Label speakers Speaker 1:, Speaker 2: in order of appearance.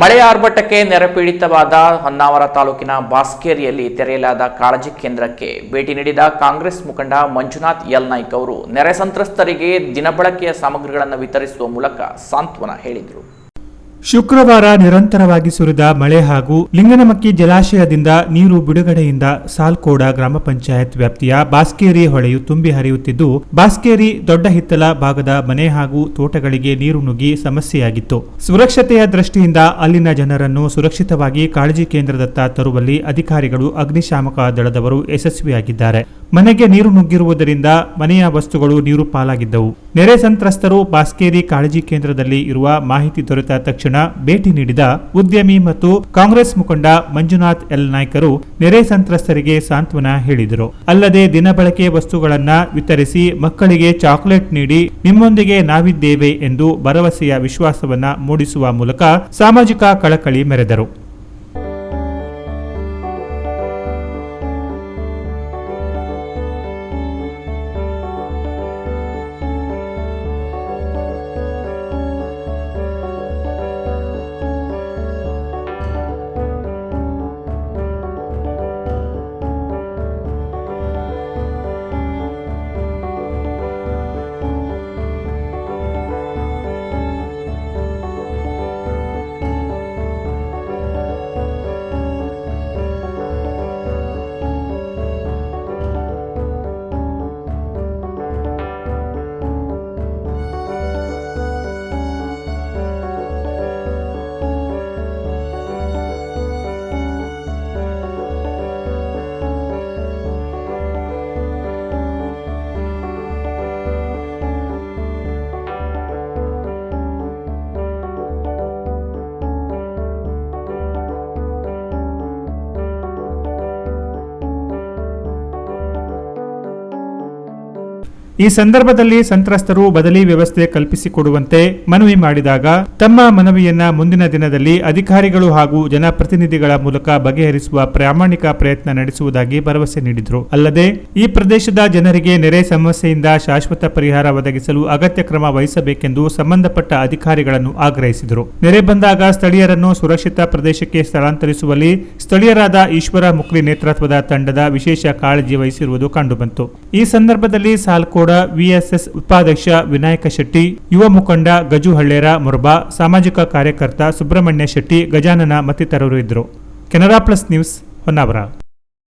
Speaker 1: ಮಳೆ ಆರ್ಭಟಕ್ಕೆ ನೆರೆಪೀಡಿತವಾದ ಹೊನ್ನಾವರ ತಾಲೂಕಿನ ಬಾಸ್ಕೇರಿಯಲ್ಲಿ ತೆರೆಯಲಾದ ಕಾಳಜಿ ಕೇಂದ್ರಕ್ಕೆ ಭೇಟಿ ನೀಡಿದ ಕಾಂಗ್ರೆಸ್ ಮುಖಂಡ ಮಂಜುನಾಥ್ ಎಲ್ ನಾಯ್ಕ್ ಅವರು, ನೆರೆ ಸಂತ್ರಸ್ತರಿಗೆ ದಿನಬಳಕೆಯ ಸಾಮಗ್ರಿಗಳನ್ನು ವಿತರಿಸುವ ಮೂಲಕ ಸಾಂತ್ವನ ಹೇಳಿದರು.
Speaker 2: ಶುಕ್ರವಾರ ನಿರಂತರವಾಗಿ ಸುರಿದ ಮಳೆ ಹಾಗೂ ಲಿಂಗನಮಕ್ಕಿ ಜಲಾಶಯದಿಂದ ನೀರು ಬಿಡುಗಡೆಯಿಂದ ಸಾಲ್ಕೋಡ ಗ್ರಾಮ ಪಂಚಾಯತ್ ವ್ಯಾಪ್ತಿಯ ಬಾಸ್ಕೇರಿ ಹೊಳೆಯು ತುಂಬಿ ಹರಿಯುತ್ತಿದ್ದು, ಬಾಸ್ಕೇರಿ ದೊಡ್ಡ ಹಿತ್ತಲ ಭಾಗದ ಮನೆ ಹಾಗೂ ತೋಟಗಳಿಗೆ ನೀರು ನುಗ್ಗಿ ಸಮಸ್ಯೆಯಾಗಿತ್ತು. ಸುರಕ್ಷತೆಯ ದೃಷ್ಟಿಯಿಂದ ಅಲ್ಲಿನ ಜನರನ್ನು ಸುರಕ್ಷಿತವಾಗಿ ಕಾಳಜಿ ಕೇಂದ್ರದತ್ತ ತರುವಲ್ಲಿ ಅಧಿಕಾರಿಗಳು ಅಗ್ನಿಶಾಮಕ ದಳದವರು ಯಶಸ್ವಿಯಾಗಿದ್ದಾರೆ. ಮನೆಗೆ ನೀರು ನುಗ್ಗಿರುವುದರಿಂದ ಮನೆಯ ವಸ್ತುಗಳು ನೀರು ಪಾಲಾಗಿದ್ದವು. ನೆರೆ ಸಂತ್ರಸ್ತರು ಬಾಸ್ಕೇರಿ ಕಾಳಜಿ ಕೇಂದ್ರದಲ್ಲಿ ಇರುವ ಮಾಹಿತಿ ದೊರೆತ ತಕ್ಷಣ ಭೇಟಿ ನೀಡಿದ ಉದ್ಯಮಿ ಮತ್ತು ಕಾಂಗ್ರೆಸ್ ಮುಖಂಡ ಮಂಜುನಾಥ್ ಎಲ್ ನಾಯ್ಕರು ನೆರೆ ಸಂತ್ರಸ್ತರಿಗೆ ಸಾಂತ್ವನ ಹೇಳಿದರು. ಅಲ್ಲದೆ ದಿನಬಳಕೆ ವಸ್ತುಗಳನ್ನ ವಿತರಿಸಿ ಮಕ್ಕಳಿಗೆ ಚಾಕೊಲೇಟ್ ನೀಡಿ ನಿಮ್ಮೊಂದಿಗೆ ನಾವಿದ್ದೇವೆ ಎಂದು ಭರವಸೆಯ ವಿಶ್ವಾಸವನ್ನ ಮೂಡಿಸುವ ಮೂಲಕ ಸಾಮಾಜಿಕ ಕಳಕಳಿ ಮೆರೆದರು. ಈ ಸಂದರ್ಭದಲ್ಲಿ ಸಂತ್ರಸ್ತರು ಬದಲಿ ವ್ಯವಸ್ಥೆ ಕಲ್ಪಿಸಿಕೊಡುವಂತೆ ಮನವಿ ಮಾಡಿದಾಗ ತಮ್ಮ ಮನವಿಯನ್ನ ಮುಂದಿನ ದಿನದಲ್ಲಿ ಅಧಿಕಾರಿಗಳು ಹಾಗೂ ಜನಪ್ರತಿನಿಧಿಗಳ ಮೂಲಕ ಬಗೆಹರಿಸುವ ಪ್ರಾಮಾಣಿಕ ಪ್ರಯತ್ನ ನಡೆಸುವುದಾಗಿ ಭರವಸೆ ನೀಡಿದರು. ಅಲ್ಲದೆ ಈ ಪ್ರದೇಶದ ಜನರಿಗೆ ನೆರೆ ಸಮಸ್ಯೆಯಿಂದ ಶಾಶ್ವತ ಪರಿಹಾರ ಒದಗಿಸಲು ಅಗತ್ಯ ಕ್ರಮ ವಹಿಸಬೇಕೆಂದು ಸಂಬಂಧಪಟ್ಟ ಅಧಿಕಾರಿಗಳನ್ನು ಆಗ್ರಹಿಸಿದರು. ನೆರೆ ಬಂದಾಗ ಸ್ಥಳೀಯರನ್ನು ಸುರಕ್ಷಿತ ಪ್ರದೇಶಕ್ಕೆ ಸ್ಥಳಾಂತರಿಸುವಲ್ಲಿ ಸ್ಥಳೀಯರಾದ ಈಶ್ವರ ಮುಕ್ಲಿ ನೇತೃತ್ವದ ತಂಡದ ವಿಶೇಷ ಕಾಳಜಿ ವಹಿಸಿರುವುದು ಕಂಡುಬಂತು. ಈ ಸಂದರ್ಭದಲ್ಲಿ ಸಾಲ್ಕೋಡ ವಿಎಸ್ಎಸ್ ಉಪಾಧ್ಯಕ್ಷ ವಿನಾಯಕ ಶೆಟ್ಟಿ, ಯುವ ಮುಖಂಡ ಗಜು ಹಳ್ಳೇರ ಮುರ್ಬಾ, ಸಾಮಾಜಿಕ ಕಾರ್ಯಕರ್ತ ಸುಬ್ರಹ್ಮಣ್ಯ ಶೆಟ್ಟಿ, ಗಜಾನನ ಮತ್ತಿತರರು ಇದ್ದರು. Canara plus news Honnavar.